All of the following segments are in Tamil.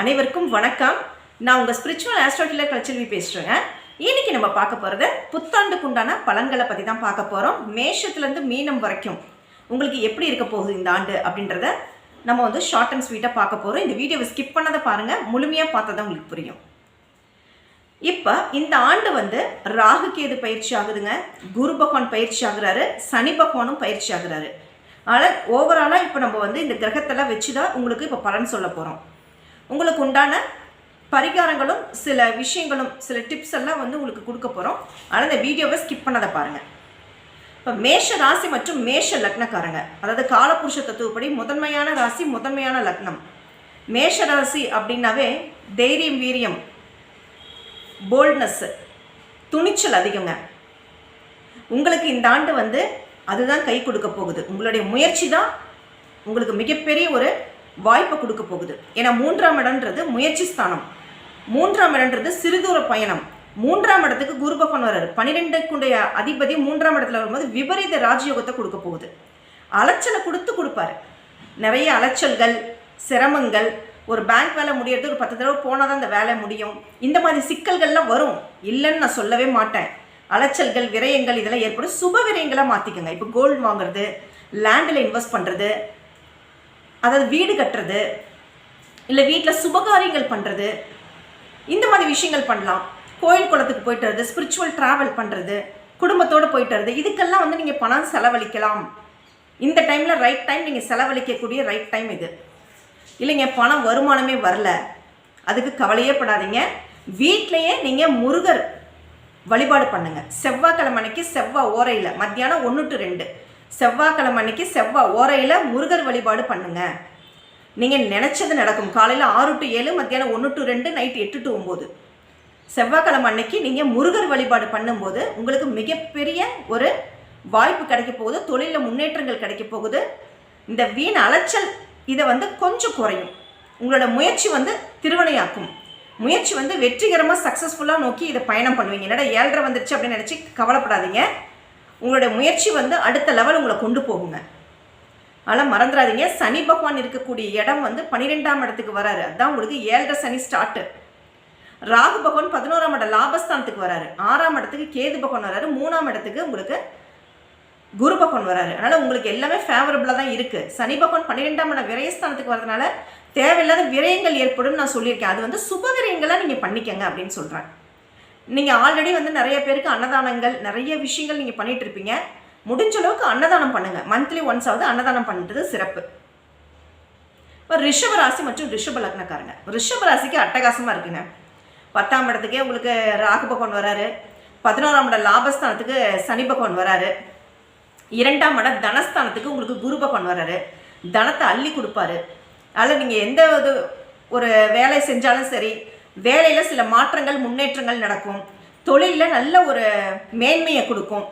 அனைவருக்கும் வணக்கம். நான் உங்கள் ஸ்பிரிச்சுவல் ஆஸ்ட்ரோகிலர் கலைச்செல்வி பேசுகிறேங்க இன்னைக்கு நம்ம பார்க்க போகிறது புத்தாண்டுக்கு உண்டான பற்றி தான் பார்க்க போகிறோம் மேஷத்துலேருந்து மீனம் வரைக்கும் உங்களுக்கு எப்படி இருக்க போகுது இந்த ஆண்டு அப்படின்றத நம்ம வந்து ஷார்ட் அண்ட் ஸ்வீட்டாக பார்க்க போகிறோம் இந்த வீடியோவை ஸ்கிப் பண்ணதை பாருங்கள் முழுமையாக பார்த்தா தான் உங்களுக்கு புரியும். இப்போ இந்த ஆண்டு வந்து ராகு கேது பயிற்சி ஆகுதுங்க. குரு பகவான் பயிற்சி ஆகுறாரு. சனி பகவானும் பயிற்சி ஆகுறாரு. ஆனால் ஓவராலாக இப்போ நம்ம வந்து இந்த கிரகத்தெல்லாம் வச்சு தான் உங்களுக்கு இப்போ பலன் சொல்ல போகிறோம் உங்களுக்கு உண்டான பரிகாரங்களும் சில விஷயங்களும் சில டிப்ஸ் எல்லாம் வந்து உங்களுக்கு கொடுக்க போகிறோம் அதனால் இந்த வீடியோவை ஸ்கிப் பண்ணதை பாருங்கள் இப்போ மேஷ ராசி மற்றும் மேஷ லக்னக்காரங்க. அதாவது காலபுருஷ தத்துவப்படி முதன்மையான ராசி முதன்மையான லக்னம். மேஷ ராசி அப்படின்னாவே தைரியம் வீரியம் போல்ட்னஸ்ஸு துணிச்சல் அதிகங்க. உங்களுக்கு இந்த ஆண்டு வந்து அதுதான் கை கொடுக்க போகுது. உங்களுடைய முயற்சி தான் உங்களுக்கு மிகப்பெரிய ஒரு வாய்ப்பை கொடுக்க போகுது. ஏன்னா மூன்றாம் இடம்ன்றது முயற்சி ஸ்தானம். மூன்றாம் இடம்ன்றது சிறுதூர பயணம். மூன்றாம் இடத்துக்கு குரு பகவான் வர்றாரு. பன்னிரெண்டுக்குடைய அதிபதி மூன்றாம் இடத்துல வரும்போது விபரீத ராஜயோகத்தை கொடுக்க போகுது. அலைச்சலை கொடுத்து கொடுப்பாரு. நிறைய அலைச்சல்கள் சிரமங்கள் ஒரு பேங்க் வேலை முடியறது ஒரு பத்து தடவை போனால் தான் அந்த வேலை முடியும். இந்த மாதிரி சிக்கல்கள்லாம் வரும். இல்லைன்னு நான் சொல்லவே மாட்டேன். அலைச்சல்கள் விரயங்கள் இதெல்லாம் ஏற்படும். சுப விரயங்களாக மாற்றிக்கோங்க இப்போ கோல்டு வாங்குறது லேண்டில் இன்வெஸ்ட் பண்ணுறது அதாவது வீடு கட்டுறது இல்லை வீட்டில் சுபகாரியங்கள் பண்ணுறது இந்த மாதிரி விஷயங்கள் பண்ணலாம். கோயில் குளத்துக்கு போயிட்டு வருது ஸ்பிரிச்சுவல் ட்ராவல் பண்ணுறது குடும்பத்தோடு போயிட்டு வருது இதுக்கெல்லாம் வந்து நீங்கள் பணம் செலவழிக்கலாம். இந்த டைமில் ரைட் டைம் நீங்கள் செலவழிக்கக்கூடிய ரைட் டைம் இது. இல்லைங்க பணம் வருமானமே வரல. அதுக்கு கவலையே படாதீங்க. வீட்லேயே நீங்கள் முருகர் வழிபாடு பண்ணுங்கள் செவ்வாய்க்கிழமை அன்னைக்கு செவ்வாய் ஓரையில் மத்தியானம் ஒன்று டு ரெண்டு. செவ்வாய்க்கிழமை அன்னைக்கு செவ்வாய் ஓரையில் முருகர் வழிபாடு பண்ணுங்க. நீங்கள் நினச்சது நடக்கும். காலையில் ஆறு டு ஏழு மத்தியானம் ஒன்று டு ரெண்டு நைட் எட்டு டு ஒம்பது செவ்வாய்க்கிழமை அன்னைக்கு நீங்கள் முருகர் வழிபாடு பண்ணும்போது உங்களுக்கு மிகப்பெரிய ஒரு வாய்ப்பு கிடைக்க போகுது. தொழிலில் முன்னேற்றங்கள் கிடைக்க போகுது. இந்த வீண் அலைச்சல் இதை வந்து கொஞ்சம் குறையும். உங்களோட முயற்சி வந்து திருவனையாக்கும். முயற்சி வந்து வெற்றிகரமாக சக்ஸஸ்ஃபுல்லாக நோக்கி இதை பயணம் பண்ணுவீங்க. என்னடா ஏழரை வந்துருச்சு அப்படின்னு நினச்சி கவலைப்படாதீங்க. உங்களுடைய முயற்சி வந்து அடுத்த லெவல் உங்களை கொண்டு போகுங்க. ஆனால் மறந்துடாதீங்க. சனி பகவான் இருக்கக்கூடிய இடம் வந்து பன்னிரெண்டாம் இடத்துக்கு வராரு. அதுதான் உங்களுக்கு ஏழரை சனி ஸ்டார்ட்டு ராகு பகவான் பதினோராம் இடம் லாபஸ்தானத்துக்கு வராரு. ஆறாம் இடத்துக்கு கேது பகவான் வராரு. மூணாம் இடத்துக்கு உங்களுக்கு குரு பகவான் வராரு. அதனால் உங்களுக்கு எல்லாமே ஃபேவரபுளாக தான் இருக்குது சனி பகவான் பன்னிரெண்டாம் இடம் விரயஸ்தானத்துக்கு வரதுனால தேவையில்லாத விரயங்கள் ஏற்படும் நான் சொல்லியிருக்கேன். அது வந்து சுப விரயங்களாக நீங்கள் பண்ணிக்கங்க அப்படின்னு சொல்கிறேன் நீங்கள் ஆல்ரெடி வந்து நிறைய பேருக்கு அன்னதானங்கள் நிறைய விஷயங்கள் நீங்கள் பண்ணிகிட்டு இருப்பீங்க. முடிஞ்ச அளவுக்கு அன்னதானம் பண்ணுங்கள் மந்த்லி ஒன்ஸ் ஆகுது அன்னதானம் பண்ணுறது சிறப்பு. இப்போ ரிஷபராசி மற்றும் ரிஷப லக்னக்காரங்க. ரிஷபராசிக்கு அட்டகாசமாக இருக்குங்க. பத்தாம் இடத்துக்கே உங்களுக்கு ராகு பகவான் வராரு. பதினோராம் இடம் லாபஸ்தானத்துக்கு சனி பகவான் வராரு. இரண்டாம் இடம் தனஸ்தானத்துக்கு உங்களுக்கு குரு பகவான் வராரு. தனத்தை அள்ளி கொடுப்பாரு. அதில் நீங்கள் எந்த ஒரு வேலை செஞ்சாலும் சரி வேலையில் சில மாற்றங்கள் முன்னேற்றங்கள் நடக்கும். தொழிலில் நல்ல ஒரு மேன்மையை கொடுக்கும்.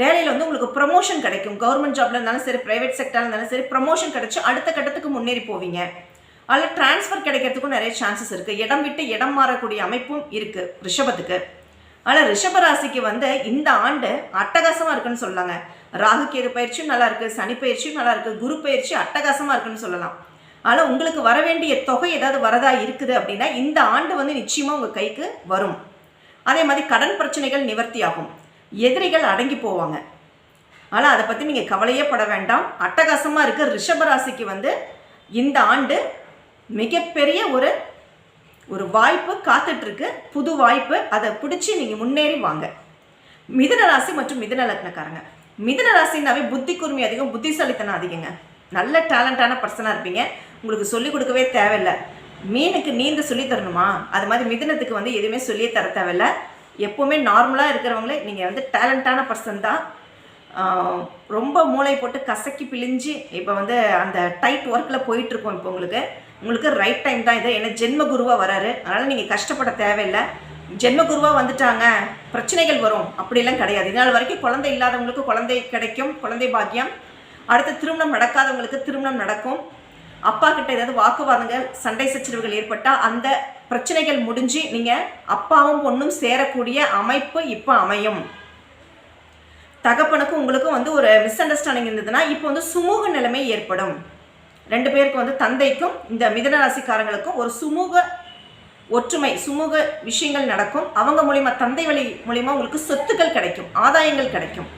வேலையில் வந்து உங்களுக்கு ப்ரமோஷன் கிடைக்கும். கவர்மெண்ட் ஜாப்ல இருந்தாலும் சரி ப்ரைவேட் செக்டராக இருந்தாலும் சரி ப்ரமோஷன் கிடைச்சி அடுத்த கட்டத்துக்கு முன்னேறி போவீங்க. அதில் டிரான்ஸ்ஃபர் கிடைக்கிறதுக்கும் நிறைய சான்சஸ் இருக்குது இடம் விட்டு இடம் மாறக்கூடிய அமைப்பும் இருக்குது ரிஷபத்துக்கு. ஆனால் ரிஷபராசிக்கு வந்து இந்த ஆண்டு அட்டகாசமாக இருக்குன்னு சொல்லலாங்க ராகு கேது பயிற்சியும் நல்லா இருக்குது சனி பயிற்சியும் நல்லா இருக்குது குரு பயிற்சி அட்டகாசமாக இருக்குன்னு சொல்லலாம். ஆனால் உங்களுக்கு வர வேண்டிய தொகை ஏதாவது வரதா இருக்குது அப்படின்னா இந்த ஆண்டு வந்து நிச்சயமாக உங்கள் கைக்கு வரும். அதே மாதிரி கடன் பிரச்சனைகள் நிவர்த்தி ஆகும் எதிரிகள் அடங்கி போவாங்க. ஆனால் அதை பற்றி நீங்கள் கவலையே பட வேண்டாம். அட்டகாசமாக இருக்க ரிஷபராசிக்கு வந்து இந்த ஆண்டு மிகப்பெரிய ஒரு ஒரு வாய்ப்பு காத்துட்ருக்கு. புது வாய்ப்பு. அதை பிடிச்சி நீங்கள் முன்னேறி வாங்க. மிதுன ராசி மற்றும் மிதன லக்னக்காரங்க. மிதன ராசினாவே புத்தி கூர்மை அதிகம் புத்திசாலித்தனம் அதிகங்க. நல்ல டேலண்டான பர்சனாக இருப்பீங்க. உங்களுக்கு சொல்லிக் கொடுக்கவே தேவையில்லை. மீனுக்கு நீந்த சொல்லி தரணுமா? அது மாதிரி மிதினத்துக்கு வந்து எதுவுமே சொல்லியே தர தேவையில்ல. எப்போவுமே நார்மலாக இருக்கிறவங்களே நீங்கள் வந்து டேலண்டான பர்சன் தான். ரொம்ப மூளை போட்டு கசக்கி பிழிஞ்சு இப்போ வந்து அந்த டைட் ஒர்க்கில் போயிட்டுருக்கோம் இப்போ உங்களுக்கு. உங்களுக்கு ரைட் டைம் தான் இது. ஏன்னா ஜென்ம குருவாக வராரு. அதனால் நீங்கள் கஷ்டப்பட தேவையில்லை. ஜென்ம குருவாக வந்துட்டாங்க பிரச்சனைகள் வரும். அப்படிலாம் கிடையாது. இதனால் வரைக்கும் குழந்தை இல்லாதவங்களுக்கு குழந்தை கிடைக்கும். குழந்தை பாக்கியம் அடுத்து திருமணம் நடக்காதவங்களுக்கு திருமணம் நடக்கும். அப்பா கிட்ட ஏதாவது வாக்குவாதங்கள் சண்டை சச்சரவுகள் ஏற்பட்டால் அந்த பிரச்சனைகள் முடிஞ்சு நீங்கள் அப்பாவும் பொண்ணும் சேரக்கூடிய அமைப்பு இப்போ அமையும். தகப்பனுக்கும் உங்களுக்கும் வந்து ஒரு மிஸ் அண்டர்ஸ்டாண்டிங் இருந்ததுன்னா இப்போ வந்து சுமூக நிலைமை ஏற்படும். ரெண்டு பேருக்கு வந்து தந்தைக்கும் இந்த மிதன ராசிக்காரங்களுக்கும் ஒரு சுமூக ஒற்றுமை சுமூக விஷயங்கள் நடக்கும். அவங்க மூலிமா தந்தை வழி மூலிமா உங்களுக்கு சொத்துக்கள் கிடைக்கும் ஆதாயங்கள் கிடைக்கும்.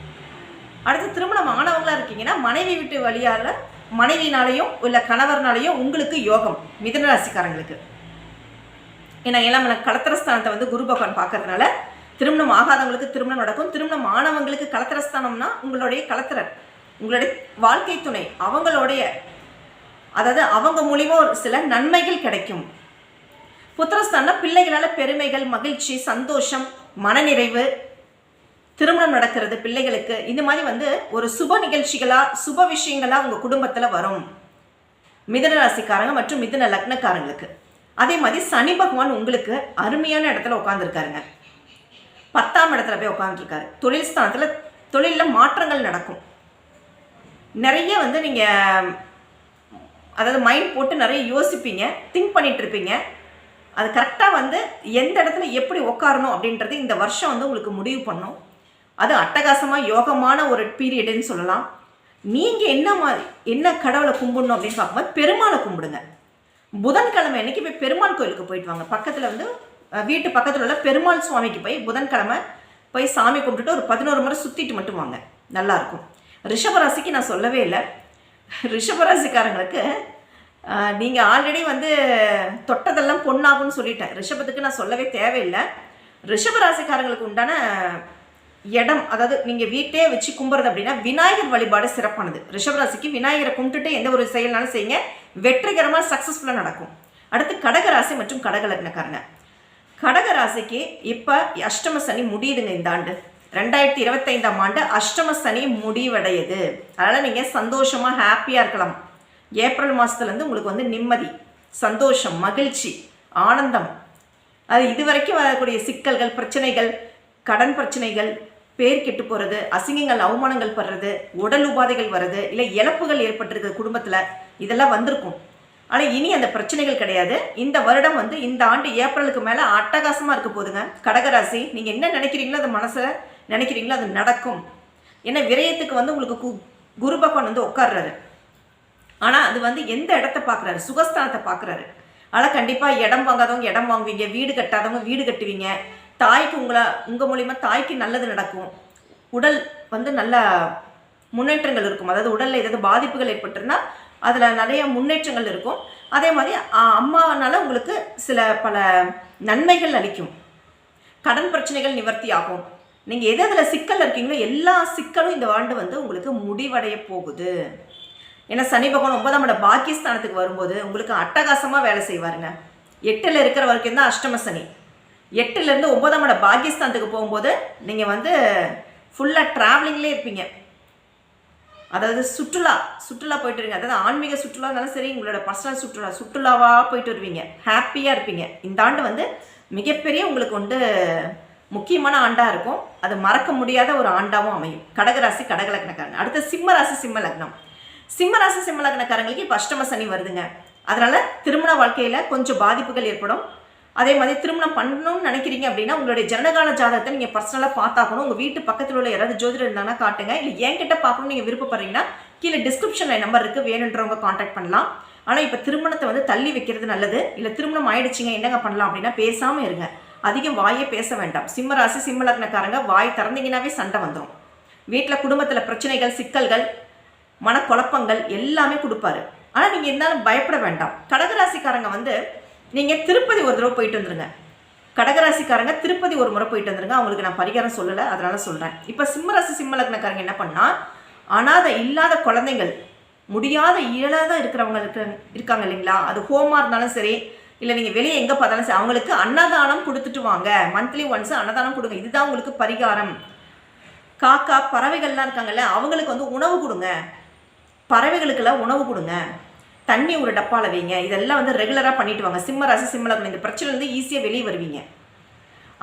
அடுத்து திருமணம் ஆனவங்களாக இருக்கீங்கன்னா மனைவி வீட்டு வழியால் மனைவினாலையும் இல்லை கணவர்னாலையும் உங்களுக்கு யோகம் மிதன ராசிக்காரங்களுக்கு. ஏன்னா ஏழாம் இடம் கலத்திரஸ்தானத்தை வந்து குரு பகவான் பார்க்கறதுனால திருமணம் ஆகாதவங்களுக்கு திருமணம் நடக்கும். திருமணம் ஆனவங்களுக்கு கலத்திரஸ்தானம்னா உங்களுடைய கலத்திரர் உங்களுடைய வாழ்க்கை துணை அவங்களுடைய அதாவது அவங்க மூலிமா ஒரு சில நன்மைகள் கிடைக்கும். புத்திரஸ்தானா பிள்ளைகளால் பெருமைகள் மகிழ்ச்சி சந்தோஷம் மனநிறைவு திருமணம் நடக்கிறது பிள்ளைகளுக்கு இந்த மாதிரி வந்து ஒரு சுப நிகழ்ச்சிகளாக சுப விஷயங்களாக உங்கள் குடும்பத்தில் வரும். மிதன ராசிக்காரங்க மற்றும் மிதன லக்னக்காரங்களுக்கு. அதே மாதிரி சனி பகவான் உங்களுக்கு அருமையான இடத்துல உட்காந்துருக்காருங்க பத்தாம் இடத்துல போய் உட்காந்துருக்காரு தொழில் ஸ்தானத்தில் தொழிலில் மாற்றங்கள் நடக்கும். நிறைய வந்து நீங்கள் அதாவது மைண்ட் போட்டு நிறைய யோசிப்பீங்க திங்க் பண்ணிட்டு இருப்பீங்க அது கரெக்டாக வந்து எந்த இடத்துல எப்படி உட்காரணும் அப்படின்றது இந்த வருஷம் வந்து உங்களுக்கு முடிவு பண்ணும். அது அட்டகாசமாக யோகமான ஒரு பீரியடுன்னு சொல்லலாம். நீங்கள் என்ன மாதிரி என்ன கடவுளை கும்பிடணும் அப்படின்னு பார்க்கும்போது பெருமாளை கும்பிடுங்க. புதன்கிழமை அன்னைக்கு போய் பெருமாள் கோயிலுக்கு போயிட்டு வாங்க. பக்கத்தில் வந்து வீட்டு பக்கத்தில் உள்ள பெருமாள் சுவாமிக்கு போய் புதன்கிழமை போய் சாமி கும்பிட்டுட்டு ஒரு பதினோரு முறை சுற்றிட்டு மட்டும் வாங்க. நல்லாயிருக்கும் ரிஷபராசிக்கு நான் சொல்லவே இல்லை. ரிஷபராசிக்காரங்களுக்கு நீங்கள் ஆல்ரெடி வந்து தொட்டதெல்லாம் பொண்ணாகும்னு சொல்லிட்டேன். ரிஷபத்துக்கு நான் சொல்லவே தேவையில்லை. ரிஷபராசிக்காரங்களுக்கு உண்டான இடம் அதாவது நீங்கள் வீட்டே வச்சு கும்புறது அப்படின்னா விநாயகர் வழிபாடு சிறப்பானது. ரிஷபராசிக்கு விநாயகரை கும்பிட்டுட்டு எந்த ஒரு செயல்னாலும் செய்யுங்க. வெற்றிகரமாக சக்ஸஸ்ஃபுல்லாக நடக்கும். அடுத்து கடகராசி மற்றும் கடகலக்னக்காரங்க. கடகராசிக்கு இப்போ அஷ்டம சனி முடியுதுங்க இந்த ஆண்டு. ரெண்டாயிரத்தி இருபத்தைந்தாம் ஆண்டு அஷ்டம சனி முடிவடையுது. அதனால் நீங்கள் சந்தோஷமாக ஹாப்பியாக இருக்கலாம். ஏப்ரல் மாதத்துலேருந்து உங்களுக்கு வந்து நிம்மதி சந்தோஷம் மகிழ்ச்சி ஆனந்தம். அது இதுவரைக்கும் வரக்கூடிய சிக்கல்கள் பிரச்சனைகள் கடன் பிரச்சனைகள் பேர் கெட்டு போகிறது அசிங்கங்கள் அவமானங்கள் படுறது உடல் உபாதைகள் வர்றது இல்லை இழப்புகள் ஏற்பட்டிருக்கு குடும்பத்தில் இதெல்லாம் வந்திருக்கும். ஆனால் இனி அந்த பிரச்சனைகள் கிடையாது. இந்த வருடம் வந்து இந்த ஆண்டு ஏப்ரலுக்கு மேலே அட்டகாசமாக இருக்க போதுங்க. கடகராசி நீங்கள் என்ன நினைக்கிறீங்களோ அது மனசில் நினைக்கிறீங்களோ அது நடக்கும். ஏன்னா விரயத்துக்கு வந்து உங்களுக்கு கு குரு பகவான் வந்து உட்கார்றாரு. ஆனால் அது வந்து எந்த இடத்த பார்க்குறாரு சுகஸ்தானத்தை பார்க்குறாரு ஆனால் கண்டிப்பாக இடம் வாங்காதவங்க இடம் வாங்குவீங்க வீடு கட்டாதவங்க வீடு கட்டுவீங்க. தாய்க்கு உங்களை உங்கள் மூலிமா தாய்க்கு நல்லது நடக்கும். உடல் வந்து நல்ல முன்னேற்றங்கள் இருக்கும். அதாவது உடலில் ஏதாவது பாதிப்புகள் ஏற்பட்டிருந்தா அதில் நிறைய முன்னேற்றங்கள் இருக்கும். அதே மாதிரி அம்மானால் உங்களுக்கு சில பல நன்மைகள் அளிக்கும். கடன் பிரச்சனைகள் நிவர்த்தி ஆகும். நீங்கள் எது அதில் சிக்கல் இருக்கீங்களோ எல்லா சிக்கலும் இந்த ஆண்டு வந்து உங்களுக்கு முடிவடைய போகுது. ஏன்னா சனி பகவான் ஒன்பதாம் இட பாக்கியஸ்தானத்துக்கு வரும்போது உங்களுக்கு அட்டகாசமாக வேலை செய்வாருங்க. எட்டில் இருக்கிற வரைக்கும் தான் அஷ்டம சனி. எட்டுலேருந்து ஒன்பதாம் இடம் பாகிஸ்தானுக்கு போகும்போது நீங்கள் வந்து ஃபுல்லாக ட்ராவலிங்லேயே இருப்பீங்க. அதாவது சுற்றுலா சுற்றுலா போயிட்டு இருங்க அதாவது ஆன்மீக சுற்றுலா இருந்தாலும் சரி உங்களோட பர்சனல் சுற்றுலா சுற்றுலாவாக போயிட்டு வருவீங்க. ஹாப்பியாக இருப்பீங்க. இந்த ஆண்டு வந்து மிகப்பெரிய உங்களுக்கு வந்து முக்கியமான ஆண்டாக இருக்கும். அது மறக்க முடியாத ஒரு ஆண்டாகவும் அமையும். கடகராசி கடகலக்னக்காரங்க. அடுத்து சிம்ம ராசி சிம்ம லக்னம். சிம்ம ராசி சிம்ம லக்னக்காரங்களுக்கு இப்போ அஷ்டம சனி வருதுங்க. அதனால் திருமண வாழ்க்கையில் கொஞ்சம் பாதிப்புகள் ஏற்படும். அதே மாதிரி திருமணம் பண்ணணும்னு நினைக்கிறீங்க அப்படின்னா உங்களுடைய ஜனகால ஜாதகத்தை நீங்கள் பர்சனலாக பார்த்தாக்கணும் உங்கள் வீட்டு பக்கத்தில் உள்ள யாராவது ஜோதிடர் இருந்தாங்கன்னா காட்டுங்க. இல்லை என்கிட்ட பார்க்கணும்னு நீங்கள் விருப்பப்படுறீங்கன்னா கீழே டிஸ்கிரிப்ஷனில் நம்பர் இருக்குது வேணுன்றவங்க காண்டாக்ட் பண்ணலாம். ஆனால் இப்போ திருமணத்தை வந்து தள்ளி வைக்கிறது நல்லது. இல்லை திருமணம் ஆயிடுச்சிங்க என்னங்க பண்ணலாம் அப்படின்னா பேசாமல் இருங்க. அதிகம் வாயே பேச வேண்டாம். சிம்மராசி சிம்மலக்னக்காரங்க வாய் திறந்தீங்கன்னாவே சண்டை வந்துடும் வீட்டில் குடும்பத்தில் பிரச்சனைகள் சிக்கல்கள் மனக்குழப்பங்கள் எல்லாமே கொடுப்பாரு. ஆனால் நீங்கள் இருந்தாலும் பயப்பட வேண்டாம். கடகராசிக்காரங்க வந்து நீங்கள் திருப்பதி ஒரு தடவை போயிட்டு வந்துருங்க. கடகராசிக்காரங்க திருப்பதி ஒரு முறை போயிட்டு வந்துருங்க. அவங்களுக்கு நான் பரிகாரம் சொல்லலை அதனால் சொல்கிறேன் இப்போ சிம்மராசி சிம்மலக்னக்காரங்க என்ன பண்ணால் அனாதை இல்லாத குழந்தைகள் முடியாத இயலாத இருக்கிறவங்க இருக்காங்க இல்லைங்களா? அது ஹோமாக இருந்தாலும் சரி இல்லை நீங்கள் வெளியே எங்கே பார்த்தாலும் சரி அவங்களுக்கு அன்னதானம் கொடுத்துட்டு வாங்க. மந்த்லி ஒன்ஸ் அன்னதானம் கொடுங்க. இதுதான் உங்களுக்கு பரிகாரம். காக்கா பறவைகள்லாம் இருக்காங்கல்ல அவங்களுக்கு வந்து உணவு கொடுங்க. பறவைகளுக்கெல்லாம் உணவு கொடுங்க. தண்ணி ஒரு டப்பாவில் வைங்க. இதெல்லாம் வந்து ரெகுலராக பண்ணிட்டு வாங்க. சிம்ம ராசி சிம்ம இந்த பிரச்சனைலேருந்து ஈஸியாக வெளியே வருவீங்க.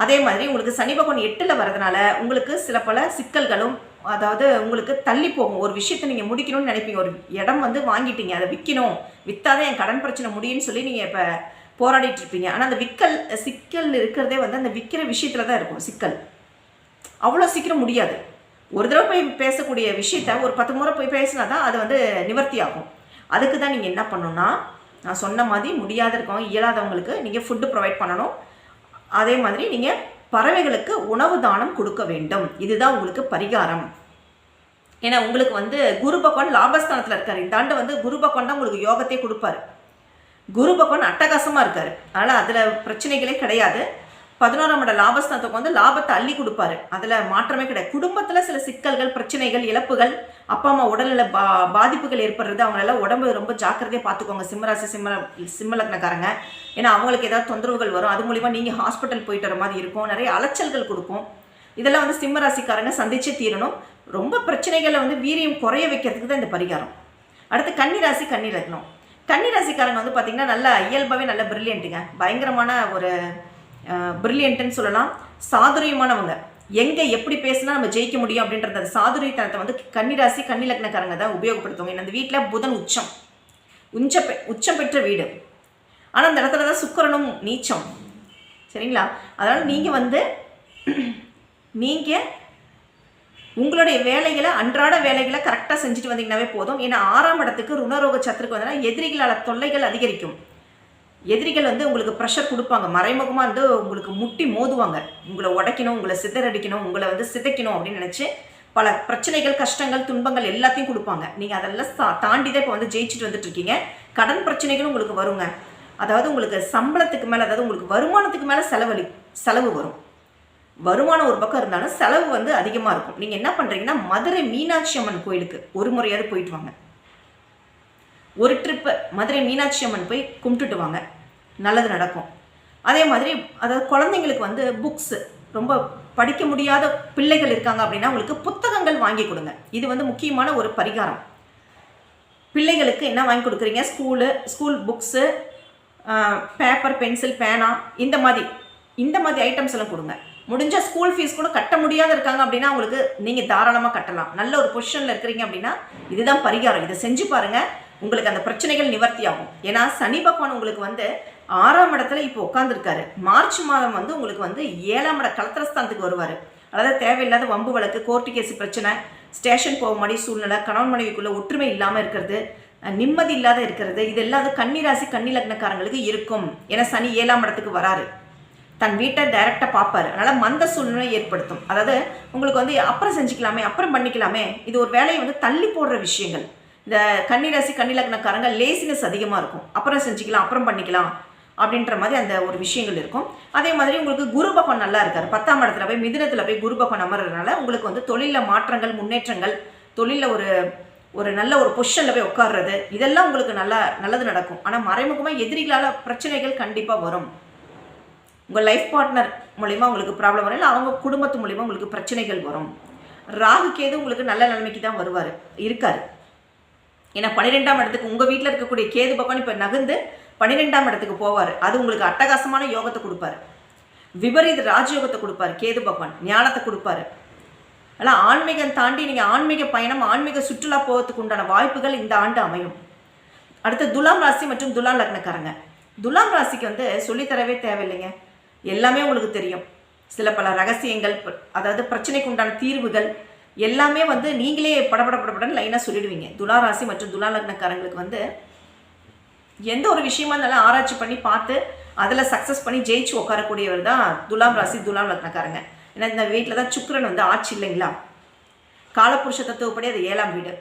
அதே மாதிரி உங்களுக்கு சனி பகவான் எட்டில் வரதுனால உங்களுக்கு சில பல சிக்கல்களும் அதாவது உங்களுக்கு தள்ளி போகும். ஒரு விஷயத்தை நீங்கள் முடிக்கணும்னு நினைப்பீங்க. ஒரு இடம் வந்து வாங்கிட்டீங்க. அதை விற்கணும் விற்றாதான் என் கடன் பிரச்சனை முடியும்னு சொல்லி நீங்கள் இப்போ போராடிட்டு இருப்பீங்க. ஆனால் அந்த விக்கல் சிக்கல் இருக்கிறதே வந்து அந்த விற்கிற விஷயத்தில் தான் இருக்கும் சிக்கல். அவ்வளோ சீக்கிரம் முடியாது. ஒரு தடவை போய் பேசக்கூடிய விஷயத்த ஒரு பத்து முறை போய் பேசினா தான் அது வந்து நிவர்த்தி ஆகும். அதுக்கு தான் நீங்கள் என்ன பண்ணணும்னா நான் சொன்ன மாதிரி முடியாத இருக்கவங்க இயலாதவங்களுக்கு நீங்கள் ஃபுட்டு ப்ரொவைட் பண்ணணும். அதே மாதிரி நீங்கள் பறவைகளுக்கு உணவு தானம் கொடுக்க வேண்டும். இதுதான் உங்களுக்கு பரிகாரம். ஏன்னா உங்களுக்கு வந்து குரு பகவான் லாபஸ்தானத்தில் இருக்கார். இந்த ஆண்டு வந்து குரு பகவான் தான் உங்களுக்கு யோகத்தை கொடுப்பாரு. குரு பகவான் அட்டகாசமாக இருக்கார். அதனால் அதில் பிரச்சனைகளே கிடையாது. பதினோராம் இட லாபஸ்தானத்துக்கு வந்து லாபத்தை அள்ளி கொடுப்பாரு. அதில் மாற்றமே கிடையாது. குடும்பத்தில் சில சிக்கல்கள் பிரச்சனைகள் இழப்புகள் அப்பா அம்மா உடல்நல பா பாதிப்புகள் ஏற்படுறது அவங்களெல்லாம் உடம்பு ரொம்ப ஜாக்கிரதையாக பார்த்துக்கோங்க. சிம்மராசி சிம்ம சிம்மலக்னக்காரங்க ஏன்னா அவங்களுக்கு ஏதாவது தொந்தரவுகள் வரும். அது மூலிமா நீங்கள் ஹாஸ்பிட்டல் போயிட்டு வர மாதிரி இருக்கும். நிறைய அலைச்சல்கள் கொடுக்கும். இதெல்லாம் வந்து சிம்மராசிக்காரங்க சந்தித்து சந்திச்சே தீரணும். ரொம்ப பிரச்சனைகளை வந்து வீரியம் குறைய வைக்கிறதுக்கு தான் இந்த பரிகாரம். அடுத்து கன்னிராசி கன்னி கன்னிராசிக்காரங்க கன்னி வந்து பார்த்திங்கன்னா நல்லா இயல்பாகவே நல்ல ப்ரில்லியண்ட்டுங்க பயங்கரமான ஒரு பிரில்லியண்ட்டுன்னு சொல்லலாம். சாதுரியமானவங்க. எங்கே எப்படி பேசினா நம்ம ஜெயிக்க முடியும் அப்படின்றத அந்த சாதுரியத்தனத்தை வந்து கன்னிராசி கன்னிலக்னக்காரங்க தான் உபயோகப்படுத்துவாங்க. ஏன்னா அந்த வீட்டில் புதன் உச்சம். உச்ச பெ உச்சம் பெற்ற வீடு. ஆனால் அந்த இடத்துல தான் சுக்கரனும் நீச்சம். சரிங்களா? அதனால் நீங்கள் வந்து நீங்கள் உங்களுடைய வேலைகளை அன்றாட வேலைகளை கரெக்டாக செஞ்சுட்டு வந்தீங்கன்னாவே போதும். ஏன்னா ஆறாம் இடத்துக்கு ருணரோக சத்துருக்கு வந்தனா எதிரிகளால் தொல்லைகள் அதிகரிக்கும். எதிரிகள் வந்து உங்களுக்கு ப்ரெஷர் கொடுப்பாங்க. மறைமுகமாக வந்து உங்களுக்கு முட்டி மோதுவாங்க. உங்களை உடைக்கணும் உங்களை சிதறடிக்கணும் உங்களை வந்து சிதைக்கணும் அப்படின்னு நினச்சி பல பிரச்சனைகள் கஷ்டங்கள் துன்பங்கள் எல்லாத்தையும் கொடுப்பாங்க. நீங்கள் அதெல்லாம் சா தாண்டி தான் இப்போ வந்து ஜெயிச்சுட்டு வந்துட்டு இருக்கீங்க கடன் பிரச்சனைகளும் உங்களுக்கு வருங்க. அதாவது உங்களுக்கு சம்பளத்துக்கு மேலே அதாவது உங்களுக்கு வருமானத்துக்கு மேலே செலவழி செலவு வரும். வருமானம் ஒரு பக்கம் இருந்தாலும் செலவு வந்து அதிகமாக இருக்கும். நீங்கள் என்ன பண்ணுறீங்கன்னா மதுரை மீனாட்சி அம்மன் கோயிலுக்கு ஒரு முறையாவது போயிட்டு வாங்க. ஒரு ட்ரிப்பு மதுரை மீனாட்சி அம்மன் போய் கும்பிட்டுட்டு வாங்க. நல்லது நடக்கும். அதே மாதிரி அதாவது குழந்தைங்களுக்கு வந்து புக்ஸு ரொம்ப படிக்க முடியாத பிள்ளைகள் இருக்காங்க அப்படின்னா உங்களுக்கு புத்தகங்கள் வாங்கி கொடுங்க. இது வந்து முக்கியமான ஒரு பரிகாரம். பிள்ளைகளுக்கு என்ன வாங்கி கொடுக்குறீங்க? School school books paper pencil பேனா இந்த மாதிரி இந்த மாதிரி ஐட்டம்ஸ் எல்லாம் கொடுங்க. முடிஞ்ச ஸ்கூல் ஃபீஸ் கூட கட்ட முடியாத இருக்காங்க அப்படின்னா உங்களுக்கு நீங்கள் தாராளமாக கட்டலாம். நல்ல ஒரு பொசிஷனில் இருக்கிறீங்க அப்படின்னா இதுதான் பரிகாரம். இதை செஞ்சு பாருங்கள் உங்களுக்கு அந்த பிரச்சனைகள் நிவர்த்தி ஆகும். ஏன்னா சனி பகவான் உங்களுக்கு வந்து ஆறாம் இடத்துல இப்போ உட்காந்துருக்காரு மார்ச் மாதம் வந்து உங்களுக்கு வந்து ஏழாம் இட கலத்திரஸ்தானத்துக்கு வருவார். அதாவது தேவையில்லாத வம்பு வழக்கு கோர்ட்டு கேஸ் பிரச்சனை ஸ்டேஷன் போக மாதிரி சூழ்நிலை கணவன் மனைவிக்குள்ள ஒற்றுமை இல்லாமல் இருக்கிறது நிம்மதி இல்லாத இருக்கிறது இது எல்லாது கன்னிராசி கன்னி லக்னக்காரங்களுக்கு இருக்கும். ஏன்னா சனி ஏழாம் இடத்துக்கு வராரு. தன் வீட்டை டைரெக்டாக பார்ப்பார். அதனால் மந்த சூழ்நிலை ஏற்படுத்தும். அதாவது உங்களுக்கு வந்து அப்புறம் செஞ்சுக்கலாமே அப்புறம் பண்ணிக்கலாமே இது ஒரு வேலையை வந்து தள்ளி போடுற விஷயங்கள். இந்த கன்னிராசி கன்னிலக்னக்காரங்க லேசினஸ் அதிகமாக இருக்கும். அப்புறம் செஞ்சுக்கலாம் அப்புறம் பண்ணிக்கலாம். அப்படின்ற மாதிரி அந்த ஒரு விஷயங்கள் இருக்கும். அதே மாதிரி உங்களுக்கு குரு பகவான் நல்லா இருக்கார். பத்தாம் இடத்துல போய் மிதினத்தில் போய் குரு பகவான் அமர்றதுனால உங்களுக்கு வந்து தொழிலில் மாற்றங்கள் முன்னேற்றங்கள் தொழிலில் ஒரு ஒரு நல்ல ஒரு பொஷனில் போய் உட்கார்றது இதெல்லாம் உங்களுக்கு நல்லா நல்லது நடக்கும். ஆனால் மறைமுகமாக எதிரிகளால் பிரச்சனைகள் கண்டிப்பாக வரும். உங்கள் லைஃப் பார்ட்னர் மூலிமா உங்களுக்கு ப்ராப்ளம் வரும். இல்லை அவங்க குடும்பத்து மூலிமா உங்களுக்கு பிரச்சனைகள் வரும். ராகு கேது உங்களுக்கு நல்ல நிலைமைக்கு தான் வருவார். இருக்கார். ஏன்னா பன்னிரெண்டாம் இடத்துக்கு உங்கள் வீட்டில் இருக்கக்கூடிய கேது பக்கம் இப்போ நகர்ந்து பன்னிரெண்டாம் இடத்துக்கு போவார். அது உங்களுக்கு அட்டகாசமான யோகத்தை கொடுப்பாரு. விபரீத ராஜயோகத்தை கொடுப்பாரு கேது பகவான். ஞானத்தை கொடுப்பாரு. ஆனால் ஆன்மீகம் தாண்டி நீங்கள் ஆன்மீக பயணம் ஆன்மீக சுற்றுலா போகிறதுக்கு உண்டான வாய்ப்புகள் இந்த ஆண்டு அமையும். அடுத்து துலாம் ராசி மற்றும் துலாம் லக்னக்காரங்க. துலாம் ராசிக்கு வந்து சொல்லித்தரவே தேவையில்லைங்க. எல்லாமே உங்களுக்கு தெரியும். சில பல ரகசியங்கள் அதாவது பிரச்சனைக்கு உண்டான தீர்வுகள் எல்லாமே வந்து நீங்களே படபட படபடன்னு லைனாக சொல்லிடுவீங்க. துலா ராசி மற்றும் துலா லக்னக்காரங்களுக்கு வந்து எந்த ஒரு விஷயமா இருந்தாலும் ஆராய்ச்சி பண்ணி பார்த்து அதில் சக்ஸஸ் பண்ணி ஜெயிச்சு உட்காரக்கூடியவர் தான் துலாம் ராசி துலாம் லக்னக்காரங்க. ஏன்னா இந்த வீட்டில் தான் சுக்கரன் வந்து ஆட்சி இல்லைங்களா? காலப்புருஷ தத்துவப்படி அது ஏழாம் வீடு.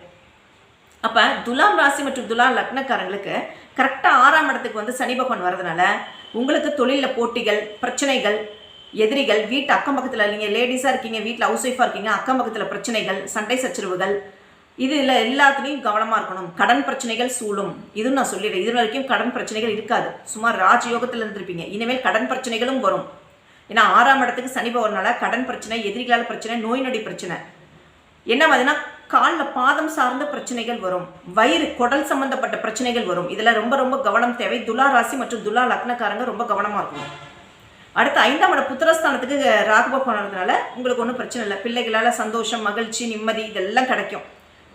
அப்போ துலாம் ராசி மற்றும் துலாம் லக்னக்காரங்களுக்கு கரெக்டாக ஆறாம் இடத்துக்கு வந்து சனி பகவான் வரதுனால உங்களுக்கு தொழிலில் போட்டிகள் பிரச்சனைகள் எதிரிகள் வீட்டு அக்கம் பக்கத்தில் நீங்கள் லேடிஸாக இருக்கீங்க வீட்டில் ஹவுஸ் ஒய்ஃபாக இருக்கீங்க அக்கம் பக்கத்தில் பிரச்சனைகள் சண்டை சச்சரவுகள் இது இல்லை எல்லாத்துலேயும் கவனமாக இருக்கணும். கடன் பிரச்சனைகள் சூழும். இதுவும் நான் சொல்லிடுறேன். இது வரைக்கும் கடன் பிரச்சனைகள் இருக்காது. சுமார் ராஜயோகத்தில் இருந்திருப்பீங்க. இனிமேல் கடன் பிரச்சனைகளும் வரும். ஏன்னா ஆறாம் இடத்துக்கு சனி போகிறனால கடன் பிரச்சனை எதிரிகளால் பிரச்சனை நோய் நொடி பிரச்சனை. என்ன மாதிரினா காலில் பாதம் சார்ந்த பிரச்சனைகள் வரும். வயிறு குடல் சம்பந்தப்பட்ட பிரச்சனைகள் வரும். இதில் ரொம்ப ரொம்ப கவனம் தேவை. துலா ராசி மற்றும் துலா லக்னக்காரங்க ரொம்ப கவனமாக இருக்கணும். அடுத்து ஐந்தாம் இட புத்திரஸ்தானத்துக்கு ராகுப போனதுனால உங்களுக்கு ஒன்றும் பிரச்சனை இல்லை. பிள்ளைகளால் சந்தோஷம் மகிழ்ச்சி நிம்மதி இதெல்லாம் கிடைக்கும்.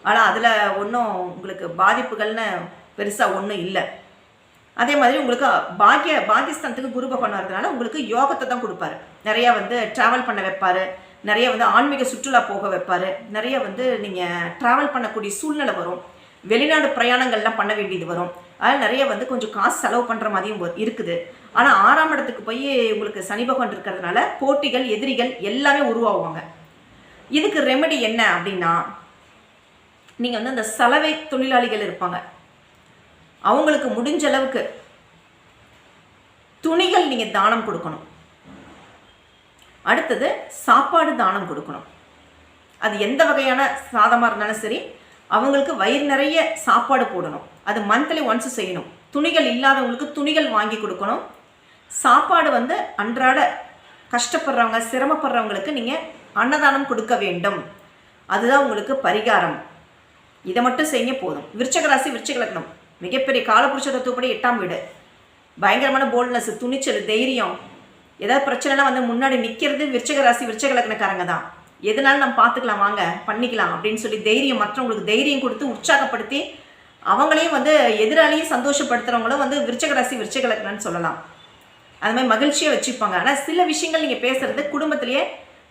ஆனால் அதில் ஒன்றும் உங்களுக்கு பாதிப்புகள்னு பெருசாக ஒன்றும் இல்லை. அதே மாதிரி உங்களுக்கு பாக்கிய பாகிஸ்தானத்துக்கு குரு பகவான் வரதுனால உங்களுக்கு யோகத்தை தான் கொடுப்பாரு. நிறையா வந்து ட்ராவல் பண்ண வைப்பார். நிறைய வந்து ஆன்மீக சுற்றுலா போக வைப்பார். நிறைய வந்து நீங்கள் ட்ராவல் பண்ணக்கூடிய சூழ்நிலை வரும். வெளிநாடு பிரயாணங்கள்லாம் பண்ண வேண்டியது வரும். அதில் நிறைய வந்து கொஞ்சம் காசு செலவு பண்ணுற மாதிரியும் இருக்குது. ஆனால் ஆறாம் இடத்துக்கு போய் உங்களுக்கு சனி பகவான் இருக்கிறதுனால போட்டிகள் எதிரிகள் எல்லாமே உருவாகுவாங்க இதுக்கு ரெமெடி என்ன அப்படின்னா நீங்கள் வந்து அந்த சலவை தொழிலாளிகள் இருப்பாங்க. அவங்களுக்கு முடிஞ்ச அளவுக்கு துணிகள் நீங்கள் தானம் கொடுக்கணும். அடுத்தது சாப்பாடு தானம் கொடுக்கணும். அது எந்த வகையான சாதமாக இருந்தாலும் சரி அவங்களுக்கு வயிறு நிறைய சாப்பாடு போடணும். அது மந்த்லி ஒன்ஸ் செய்யணும். துணிகள் இல்லாதவங்களுக்கு துணிகள் வாங்கி கொடுக்கணும். சாப்பாடு வந்து அன்றாட கஷ்டப்படுறவங்க சிரமப்படுறவங்களுக்கு நீங்கள் அன்னதானம் கொடுக்க வேண்டும். அதுதான் உங்களுக்கு பரிகாரம். இதை மட்டும் செய்ய போதும். விருச்சக ராசி விருச்சக லக்னம். மிகப்பெரிய காலபுருஷ தத்துவப்படி எட்டாம் வீடு. பயங்கரமான போல்ட்னஸ் துணிச்சல் தைரியம். ஏதாவது பிரச்சனைலாம் வந்து முன்னாடி நிற்கிறது விருச்சக ராசி விருச்சக லக்னக்காரங்க தான். எதுனாலும் நம்ம பார்த்துக்கலாம் வாங்க பண்ணிக்கலாம் அப்படின்னு சொல்லி தைரியம் மற்றவங்களுக்கு தைரியம் கொடுத்து உற்சாகப்படுத்தி அவங்களையும் வந்து எதிராளியும் சந்தோஷப்படுத்துறவங்களும் வந்து விருச்சக ராசி விருச்சக லக்னம்னு சொல்லலாம். அது மாதிரி மகிழ்ச்சியாக வச்சுப்பாங்க. ஆனால் சில விஷயங்கள் நீங்கள் பேசுகிறது குடும்பத்திலேயே